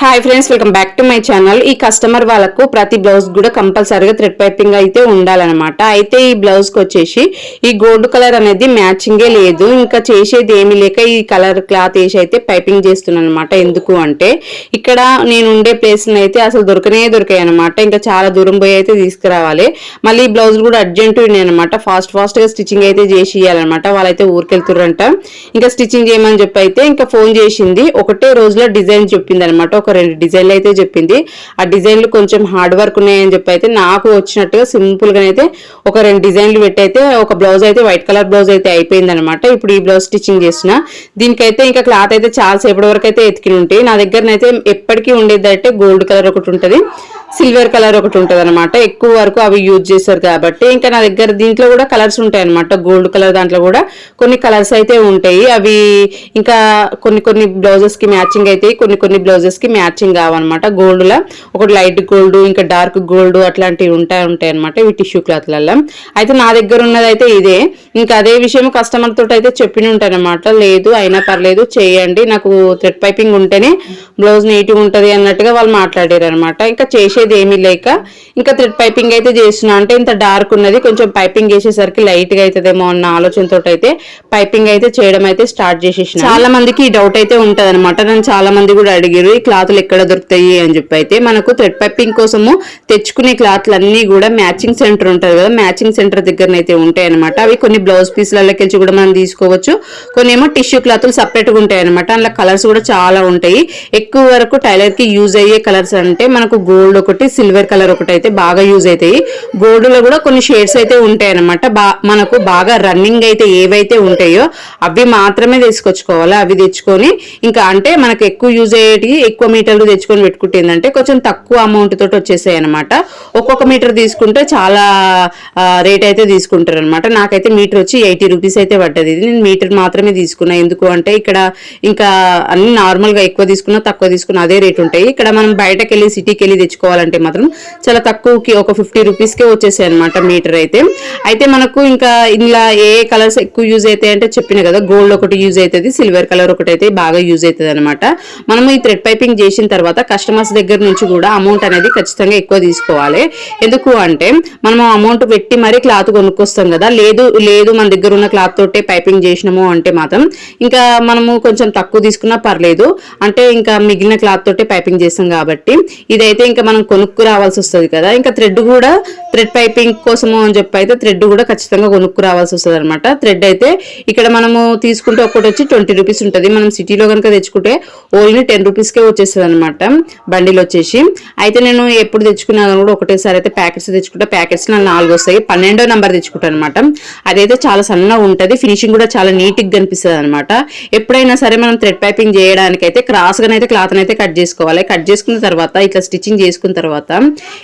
Hi friends welcome back to my channel ఈ customer వాళ్ళకు ప్రతి బ్లౌజ్ కూడా కంపల్సరీగా థ్రెడ్ పైపింగ్ అయితే ఉండాలన్నమాట. అయితే ఈ బ్లౌజ్కి వచ్చేసి ఈ గోల్డ్ కలర్ అనేది మ్యాచింగే లేదు. ఇంకా చేసేది ఏమీ లేక ఈ కలర్ క్లాత్ వేసి అయితే పైపింగ్ చేస్తున్నాను అనమాట ఎందుకు అంటే ఇక్కడ నేను ఉండే ప్లేస్ అయితే అసలు దొరకనే దొరికాయి అనమాట ఇంకా చాలా దూరం పోయి అయితే తీసుకురావాలి. మళ్ళీ ఈ బ్లౌజ్ కూడా అర్జెంట్ అనమాట ఫాస్ట్ ఫాస్ట్గా స్టిచ్చింగ్ అయితే చేసి ఇవ్వాలన్నమాట వాళ్ళైతే ఊరికెళ్తుర్రంట. ఇంకా స్టిచ్చింగ్ చేయమని చెప్పి అయితే ఇంకా ఫోన్ చేసింది. ఒకటే రోజులో డిజైన్ చెప్పింది అనమాట ఒక రెండు డిజైన్లు అయితే చెప్పింది. ఆ డిజైన్లు కొంచెం హార్డ్ వర్క్ ఉన్నాయని చెప్పి అయితే నాకు వచ్చినట్టుగా సింపుల్గా అయితే ఒక రెండు డిజైన్లు పెట్టి అయితే ఒక బ్లౌజ్ అయితే వైట్ కలర్ బ్లౌజ్ అయితే అయిపోయింది అనమాట ఇప్పుడు ఈ బ్లౌజ్ స్టిచ్చింగ్ చేసిన దీనికైతే ఇంకా క్లాత్ అయితే చాలా సేపటి వరకు అయితే ఎతికి ఉంటాయి నా దగ్గరనైతే ఎప్పటికీ ఉండేది అయితే గోల్డ్ కలర్ ఒకటి ఉంటుంది. సిల్వర్ కలర్ ఒకటి ఉంటుంది అనమాట ఎక్కువ వరకు అవి యూజ్ చేస్తారు కాబట్టి. ఇంకా నా దగ్గర దీంట్లో కూడా కలర్స్ ఉంటాయి అనమాట గోల్డ్ కలర్ దాంట్లో కూడా కొన్ని కలర్స్ అయితే ఉంటాయి. అవి ఇంకా కొన్ని కొన్ని బ్లౌజెస్కి మ్యాచింగ్ అయితే కొన్ని కొన్ని బ్లౌజెస్కి మ్యాచింగ్ కావన్నమాట. గోల్డ్ లా ఒకటి లైట్ గోల్డ్ ఇంకా డార్క్ గోల్డ్ అట్లాంటివి ఉంటాయి ఉంటాయి అనమాట ఇవి టిష్యూ క్లాత్లలో అయితే నా దగ్గర ఉన్నది అయితే ఇదే. ఇంకా అదే విషయం కస్టమర్ తోటి అయితే చెప్పిన ఉంటానమాట లేదు అయినా పర్లేదు చేయండి. నాకు థ్రెడ్ పైపింగ్ ఉంటేనే బ్లౌజ్ నీట్గా ఉంటుంది అన్నట్టుగా వాళ్ళు మాట్లాడారు అనమాట ఇంకా చేసి చేసేది ఏమీ లేక ఇంకా థ్రెడ్ పైపింగ్ అయితే చేస్తున్నా. అంటే ఇంత డార్క్ ఉన్నది కొంచెం పైపింగ్ చేసేసరికి లైట్గా అవుతుందేమో అన్న ఆలోచనతో అయితే పైపింగ్ అయితే చేయడం అయితే స్టార్ట్ చేసేసిన. చాలా మందికి ఈ డౌట్ అయితే ఉంటది అనమాట నన్ను చాలా మంది కూడా అడిగారు ఈ క్లాత్లు ఎక్కడ దొరుకుతాయి? అని చెప్పి. అయితే మనకు థ్రెడ్ పైపింగ్ కోసము తెచ్చుకునే క్లాత్లు అన్ని కూడా మ్యాచింగ్ సెంటర్ ఉంటది కదా మ్యాచింగ్ సెంటర్ దగ్గర అయితే ఉంటాయి అనమాట అవి కొన్ని బ్లౌజ్ పీస్లకి వెళ్ళి కూడా మనం తీసుకోవచ్చు. కొన్ని ఏమో టిష్యూ క్లాత్లు సపరేట్గా ఉంటాయి అనమాట అందులో కలర్స్ కూడా చాలా ఉంటాయి. ఎక్కువ వరకు టైలర్కి యూజ్ అయ్యే కలర్స్ అంటే మనకు గోల్డ్ ఒకటి సిల్వర్ కలర్ ఒకటి అయితే బాగా యూజ్ అవుతాయి గోల్డ్లో కూడా కొన్ని షేడ్స్ అయితే ఉంటాయి అనమాట మనకు బాగా రన్నింగ్ అయితే ఏవైతే ఉంటాయో అవి మాత్రమే తీసుకొచ్చుకోవాలి. అవి తెచ్చుకొని ఇంకా అంటే మనకు ఎక్కువ యూజ్ అయ్యేటివి ఎక్కువ మీటర్లు తెచ్చుకొని పెట్టుకుంటే ఏంటంటే కొంచెం తక్కువ అమౌంట్ తోటి వచ్చేసాయి అనమాట ఒక్కొక్క మీటర్ తీసుకుంటే చాలా రేట్ అయితే తీసుకుంటారు అనమాట నాకైతే మీటర్ వచ్చి ఎయిటీ రూపీస్ అయితే పడ్డది. ఇది నేను మీటర్ మాత్రమే తీసుకున్నా. ఎందుకు అంటే ఇక్కడ ఇంకా అన్ని నార్మల్గా ఎక్కువ తీసుకున్నా తక్కువ తీసుకున్నా అదే రేట్ ఉంటాయి. ఇక్కడ మనం బయటకు వెళ్ళి సిటీకి వెళ్ళి తెచ్చుకోవాలి తెచ్చుకోవాలంటే మాత్రం చాలా తక్కువకి ఒక ఫిఫ్టీ రూపీస్కే వచ్చేసాయి అనమాట మీటర్ అయితే. అయితే మనకు ఇంకా ఇలా ఏ కలర్స్ ఎక్కువ యూజ్ అవుతాయి అంటే చెప్పిన కదా గోల్డ్ ఒకటి యూజ్ అవుతుంది సిల్వర్ కలర్ ఒకటి అయితే బాగా యూజ్ అవుతుంది అనమాట మనము ఈ థ్రెడ్ పైపింగ్ చేసిన తర్వాత కస్టమర్స్ దగ్గర నుంచి కూడా అమౌంట్ అనేది ఖచ్చితంగా ఎక్కువ తీసుకోవాలి. ఎందుకు అంటే మనం అమౌంట్ పెట్టి మరీ క్లాత్ కొనుక్కొస్తాం కదా లేదు లేదు మన దగ్గర ఉన్న క్లాత్ తోటే పైపింగ్ చేసినాము అంటే మాత్రం ఇంకా మనము కొంచెం తక్కువ తీసుకున్నా పర్లేదు. అంటే ఇంకా మిగిలిన క్లాత్ తోటే పైపింగ్ చేస్తాం కాబట్టి. ఇదైతే ఇంకా మనం కొనుక్కు రావాల్సి వస్తుంది కదా. ఇంకా థ్రెడ్ కూడా థ్రెడ్ పైపింగ్ కోసము అని చెప్పి అయితే థ్రెడ్ కూడా ఖచ్చితంగా కొనుక్కు రావాల్సి వస్తుంది అనమాట థ్రెడ్ అయితే ఇక్కడ మనము తీసుకుంటే ఒకటి వచ్చి ట్వంటీ రూపీస్ ఉంటుంది. మనం సిటీలో కనుక తెచ్చుకుంటే ఓన్లీ టెన్ రూపీస్కే వచ్చేస్తుంది అనమాట బండిలు వచ్చేసి. అయితే నేను ఎప్పుడు తెచ్చుకున్నా కూడా ఒకటేసారి అయితే ప్యాకెట్స్ తెచ్చుకుంటే. ప్యాకెట్స్ నాకు నాలుగు వస్తాయి. పన్నెండో నెంబర్ తెచ్చుకుంటాను అనమాట అదైతే చాలా సన్నగా ఉంటుంది. ఫినిషింగ్ కూడా చాలా నీట్గా కనిపిస్తుంది అనమాట ఎప్పుడైనా సరే మనం థ్రెడ్ పైపింగ్ చేయడానికి అయితే క్రాస్గానైతే క్లాత్ అయితే కట్ చేసుకోవాలి. కట్ చేసుకున్న తర్వాత ఇట్లా స్టిచ్చింగ్ చేసుకున్న తర్వాత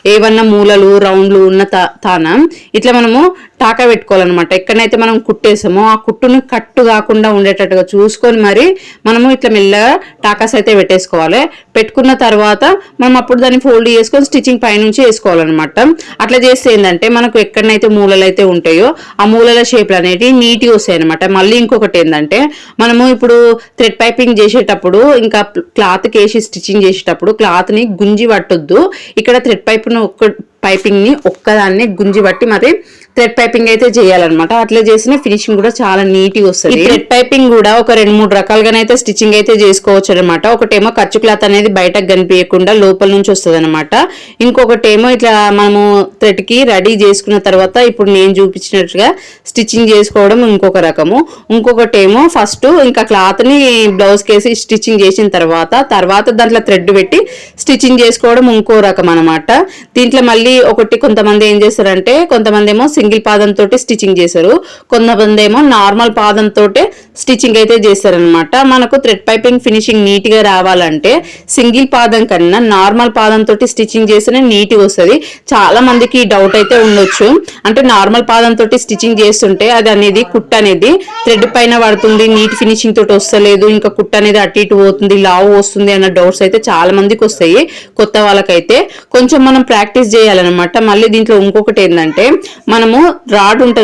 ఏవన్నా మూలలు రౌండ్లు ఉన్న తాన? ఇట్లా మనము టాకా పెట్టుకోవాలన్నమాట ఎక్కడైతే మనం కుట్టేసామో ఆ కుట్టును కట్టు కాకుండా ఉండేటట్టుగా చూసుకొని మరి మనము ఇట్లా మెల్లగా టాకాస్ అయితే పెట్టేసుకోవాలి. పెట్టుకున్న తర్వాత మనం అప్పుడు దాన్ని ఫోల్డ్ చేసుకొని స్టిచ్చింగ్ పైనుంచి వేసుకోవాలన్నమాట. అట్లా చేస్తే ఏంటంటే మనకు ఎక్కడనైతే మూలలు అయితే ఉంటాయో ఆ మూలల షేప్లు అనేవి నీట్గా వస్తాయి అనమాట మళ్ళీ ఇంకొకటి ఏంటంటే మనము ఇప్పుడు థ్రెడ్ పైపింగ్ చేసేటప్పుడు ఇంకా క్లాత్కి వేసి స్టిచ్చింగ్ చేసేటప్పుడు క్లాత్ని గుంజి పట్టొద్దు. ఇక్కడ థ్రెడ్ పైప్ను ఒక్క పైపింగ్ని ఒక్కదాన్ని గుంజి బట్టి మరి థ్రెడ్ పైపింగ్ అయితే చేయాలన్నమాట. అట్లా చేసిన ఫినిషింగ్ కూడా చాలా నీట్గా వస్తుంది థ్రెడ్ పైపింగ్ కూడా ఒక రెండు మూడు రకాలుగానైతే స్టిచ్చింగ్ అయితే చేసుకోవచ్చు అనమాట ఒకటేమో ఖర్చు క్లాత్ అనేది బయటకు కనిపించకుండా లోపల నుంచి వస్తుంది అనమాట ఇంకొకటేమో ఇట్లా మనము థ్రెడ్కి రెడీ చేసుకున్న తర్వాత ఇప్పుడు నేను చూపించినట్టుగా స్టిచ్చింగ్ చేసుకోవడం ఇంకొక రకము. ఇంకొకటేమో ఫస్ట్ ఇంకా క్లాత్ని బ్లౌజ్ కేసి స్టిచ్చింగ్ చేసిన తర్వాత తర్వాత దాంట్లో థ్రెడ్ పెట్టి స్టిచ్చింగ్ చేసుకోవడం ఇంకో రకం అనమాట దీంట్లో మళ్ళీ ఒకటి కొంతమంది ఏం చేశారంటే కొంతమంది ఏమో సింగిల్ పాదంతో స్టిచ్చింగ్ చేశారు. కొంతమంది ఏమో నార్మల్ పాదంతో స్టిచ్చింగ్ అయితే చేశారనమాట మనకు థ్రెడ్ పైపింగ్ ఫినిషింగ్ నీట్గా రావాలంటే సింగిల్ పాదం కన్నా నార్మల్ పాదంతో స్టిచ్చింగ్ చేస్తేనే నీట్గా వస్తుంది. చాలా మందికి డౌట్ అయితే ఉండొచ్చు. అంటే నార్మల్ పాదంతో స్టిచ్చింగ్ చేస్తుంటే అది అనేది కుట్ అనేది థ్రెడ్ పైన పడుతుంది నీట్ ఫినిషింగ్ తోటి వస్తలేదు ఇంకా కుట్ అనేది అటు ఇటు పోతుంది లావు వస్తుంది అన్న డౌట్స్ అయితే చాలా మందికి వస్తాయి. కొత్త వాళ్ళకైతే కొంచెం మనం ప్రాక్టీస్ చేయాలన్నమాట. మళ్ళీ దీంట్లో ఇంకొకటి ఏంటంటే మనము రాడ్ ఉంటుంది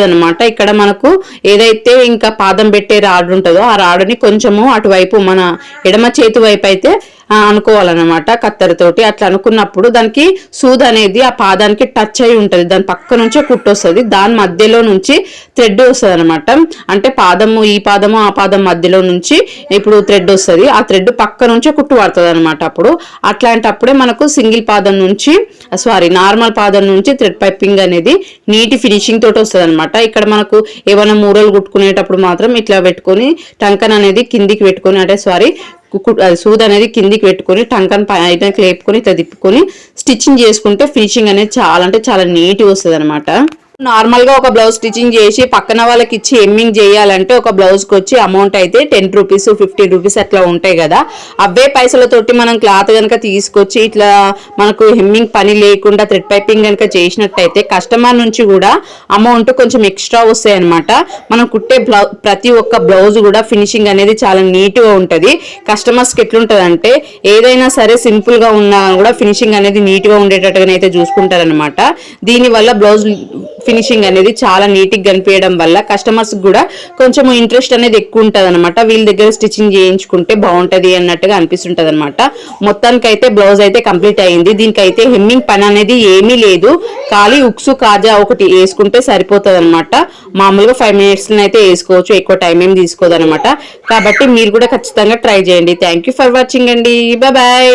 ఇక్కడ మనకు ఏదైతే ఇంకా పాదం పెట్టే రాడ్ ఉంటుందో ఆ రాడ్ని కొంచెము అటువైపు మన ఎడమ చేతి వైపు అయితే అనుకోవాలన్నమాట కత్తెరతోటి. అట్లా అనుకున్నప్పుడు దానికి సూద్ అనేది ఆ పాదానికి టచ్ అయి ఉంటుంది. దాని పక్క నుంచే కుట్టు వస్తుంది. దాని మధ్యలో నుంచి థ్రెడ్ వస్తుంది అనమాట అంటే పాదము ఈ పాదము ఆ పాదం మధ్యలో నుంచి ఇప్పుడు థ్రెడ్ వస్తుంది. ఆ థ్రెడ్ పక్క నుంచే కుట్టు పడుతుంది అనమాట అప్పుడు. అట్లాంటప్పుడే మనకు సింగిల్ పాదం నుంచి సారీ నార్మల్ పాదం నుంచి థ్రెడ్ పైపింగ్ అనేది నీటి ఫినిషింగ్ తోటి వస్తుంది అనమాట ఇక్కడ మనకు ఏమైనా మూరలు కుట్టుకునేటప్పుడు మాత్రం ఇట్లా పెట్టుకొని టంకన్ అనేది కిందికి పెట్టుకొని అంటే సారీ సూద్ అనేది కిందికి పెట్టుకొని టంకన్ పైన లేపుకొని ఇట్లా తిప్పుకొని స్టిచ్చింగ్ చేసుకుంటే ఫినిషింగ్ అనేది చాలా అంటే చాలా నీట్గా వస్తుంది అనమాట నార్మల్గా ఒక బ్లౌజ్ స్టిచ్చింగ్ చేసి పక్కన వాళ్ళకి ఇచ్చి ఎమ్మింగ్ చేయాలంటే ఒక బ్లౌజ్కి వచ్చి అమౌంట్ అయితే టెన్ రూపీస్ ఫిఫ్టీ రూపీస్ అట్లా ఉంటాయి కదా. అవే పైసలతోటి మనం క్లాత్ కనుక తీసుకొచ్చి ఇట్లా మనకు హెమ్మింగ్ పని లేకుండా థ్రెడ్ పైపింగ్ కనుక చేసినట్టయితే కస్టమర్ నుంచి కూడా అమౌంట్ కొంచెం ఎక్స్ట్రా వస్తాయి అనమాట మనం కుట్టే ప్రతి ఒక్క బ్లౌజ్ కూడా ఫినిషింగ్ అనేది చాలా నీట్గా ఉంటది. కస్టమర్స్కి ఎట్లుంటది అంటే ఏదైనా సరే సింపుల్గా ఉన్నా కూడా ఫినిషింగ్ అనేది నీట్గా ఉండేటట్టుగా అయితే చూసుకుంటారనమాట దీనివల్ల బ్లౌజ్ ఫినిషింగ్ అనేది చాలా నీట్గా కనిపించడం వల్ల కస్టమర్స్ కూడా కొంచెం ఇంట్రెస్ట్ అనేది ఎక్కువ ఉంటది అనమాట వీళ్ళ దగ్గర స్టిచ్చింగ్ చేయించుకుంటే బాగుంటది అన్నట్టుగా అనిపిస్తుంటది అనమాట మొత్తానికి అయితే బ్లౌజ్ అయితే కంప్లీట్ అయింది. దీనికి అయితే హెమ్మింగ్ పని అనేది ఏమీ లేదు. ఖాళీ ఉక్సు కాజా ఒకటి వేసుకుంటే సరిపోతుంది అనమాట మామూలుగా ఫైవ్ మినిట్స్ అయితే వేసుకోవచ్చు. ఎక్కువ టైం ఏం తీసుకోదనమాట కాబట్టి మీరు కూడా ఖచ్చితంగా ట్రై చేయండి. థ్యాంక్ యూ ఫర్ వాచింగ్ అండి. బాయ్.